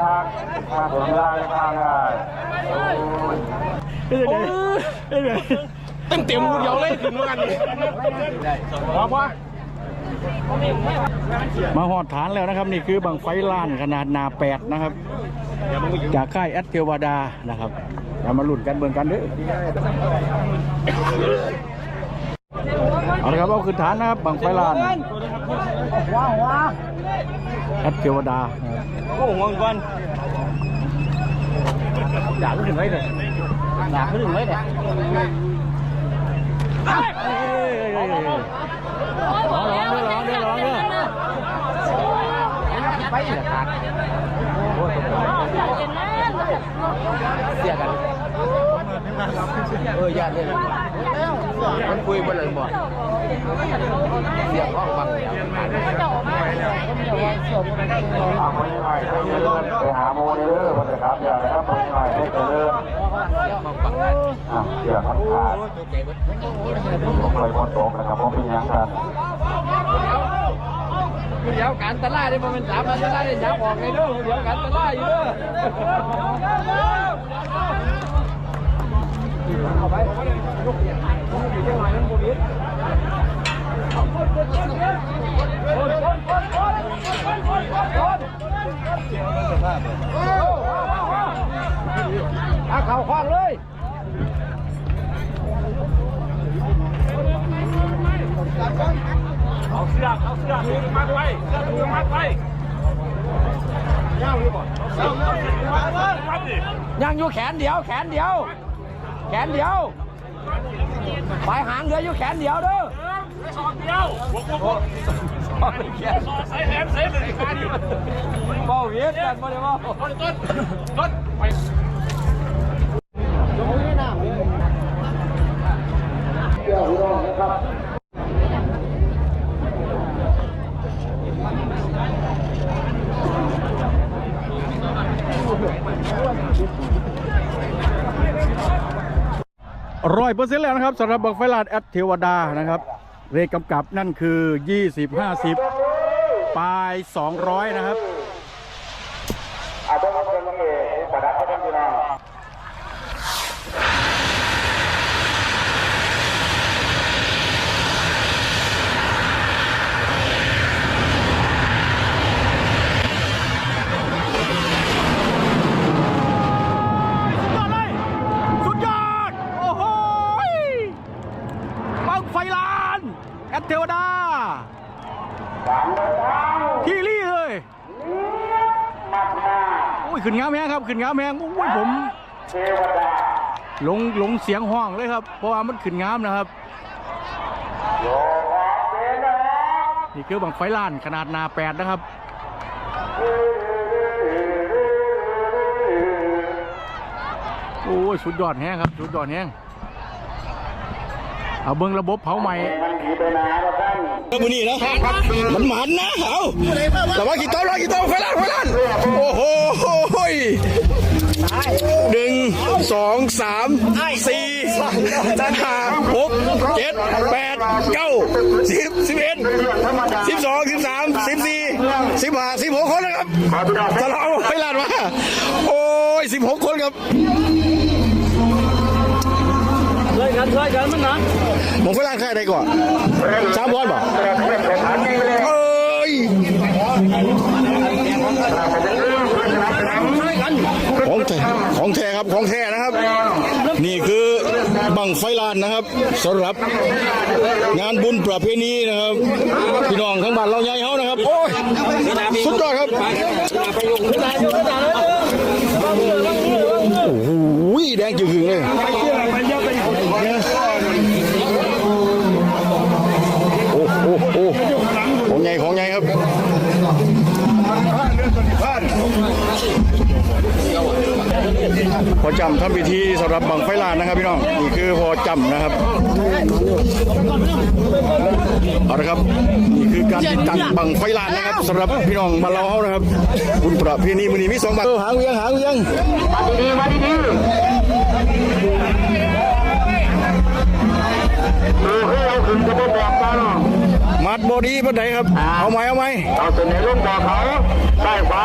ทักไม่ทักมางได้ทางได้เต็มเต็มเดียวเลยถึงกันพอปะมาหอดฐานแล้วนะครับ นี่คือบังไฟล้านขนาดนาแปดนะครับ จากค่ายแอดเทวดานะครับเรามาลุ้นกันเบิ่งกันเด้อเอาละครับเอาขึ้นฐานนะครับบังไฟล้าน แอดเทวดานะครับโอ้งงก่อนอยากถึงไว้เลยอยากถึงไว้เลยเอ้ยเอ้ยเอ้ยเอ้ยร้องเด้อร้องเด้อร้องเด้อไปอีกขาดเสียกันเออญาติเลยมันคุยบนเลยบ่เสียห้องบัง เอา ไม่ไหวให้เดินไปหาโมเดลเลอร์มาเลยครับอย่านะครับไม่ไหวให้เดินอะเดี๋ยวมันขาดผมเคยคนตกนะครับผมเป็นยังกันเดี๋ยวการตลาดนี่มันเป็นสามตลาดนี่ยับออกไงเด้อเดี๋ยวการตลาดอยู่เด้อเอาไปยกเสียงผมอยู่ที่ไหนนั้นบ่มี อาเข่าคว้างเลยเอาเสื้อเอาเสื้อมือมัดไว้เสื้อมือมัดไว้ย่างอยู่บ่ย่างอยู่แขนเดียว แขนเดียว แขนเดียวปลายหางเหลืออยู่แขนเดียวเด้อสองเดียว บวกบวกแขนใส่แขนใส่เลยขาดีบ่เวียดกันบ่ได้บ่ต้นต้นไปร้อยเปอร์เซ็นต์แล้วนะครับสำหรับบังไฟลานแอดเทวดานะครับ เลขกำกับนั่นคือ 20 50 ปลาย 200 นะครับ อาจจะมาเป็นเอกประดับพระท่านพี่น้อง สุดยอดเลย สุดยอด โอ้โหยบังไฟลานแอดเทวดา ที่รี่เลยโอ้ยขึ้นงาแมงครับขึ้นงาแมงโอ้ยผมหลงหลงเสียงห้องเลยครับ เพราะว่ามันขึ้นงามนะครับนี่คือบังไฟลานขนาดนาแปดนะครับโอ้ยสุดยอดแห้งครับสุดยอดแห้ง เอาเบิ้งระบบเผาใหม่มันผีไปนาแล้วท่านมือนี่นะมันหมันนะเอาแต่ว่ากี่ต้นวะกี่ต้นไฟลันไฟลันโอ้โหหนึ่งสองสามสี่ห้าหกเจ็ดแปดเก้าสิบสิบเอ็ดสิบสองสิบสามสิบสี่สิบห้าสิบหกคนนะครับตลอดไฟลันมาโอ้ยสิบหกคนครับช่วย กันช่วยกันมันนะมองไฟลันใครได้ก่อนสามบอลบ่เอ้ยของแท้ของแท้ครับของแท้นะครับ นี่คือบังไฟลานนะครับสำหรับ งานบุญประเพณีนะครับพี่น้องทั้งบ้านเราใหญ่เฮานะครับ โอ้ยสุดยอดครับ พอจำทำพิธีสำหรับบังไฟลานนะครับพี่น้องนี่คือพอจำนะครับเอาละครับนี่คือการติดตั้งบังไฟลานนะครับสำหรับพี่น้องมานเราเฮานะครับบุญประเพณีมือนี้มีสองบังเออหางเวียงหางเวียงมาดีๆมาดีๆเออให้เราขึ้นจะมาบอกกันมัดดบอดีปันไหนครับ เอาไหมเอาไหมเอาเสนอลงบ่อเขาใต้ขวา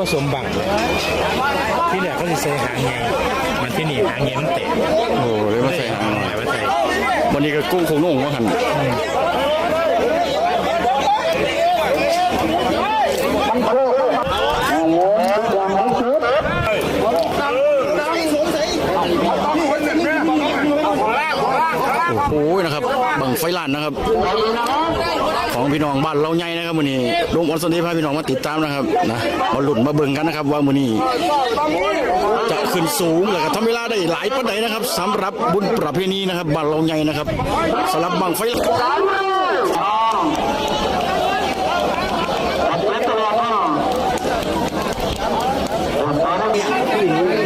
ผสมบังเลยที่เหลือก็จะใส่หางไงมันที่นี่หางเงี้ยมันเตะโอ้โหเลยมาใส่หางหน่อยมาใส่วันนี้ก็กุ้งคงนุ่งว่าหันโอ้โหนะครับ บังไฟลานนะครับ ของพี่น้องบ้านเราใหญ่นะครับมื้อนี้ลุงออนสนทีพาพี่น้องมาติดตามนะครับนะมาหลุดมาเบิ่งกันนะครับ ว่ามื้อนี้จะขึ้นสูงแล้วก็ทำเวลาได้หลายปานใดนะครับสำหรับบุญประเพณีนะครับบ้านเราใหญ่นะครับสำหรับบังไฟแปด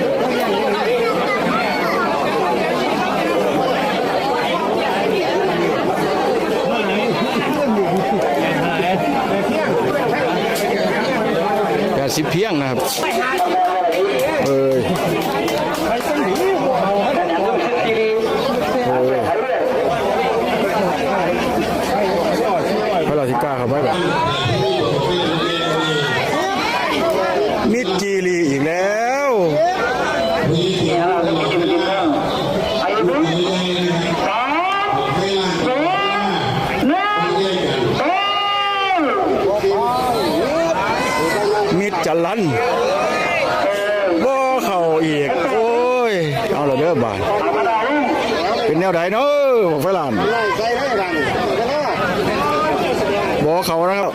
สิบเพียงนะครับเอ้ยพระราชิกาครับไปแบบมิดจีรีอีกแล้ว มิดจันลันบ่เข้าอีก โอ้ย เอาละเด้อบาดเป็นแนวใดเนาะบอกไฟลานบ่เข้านะครับ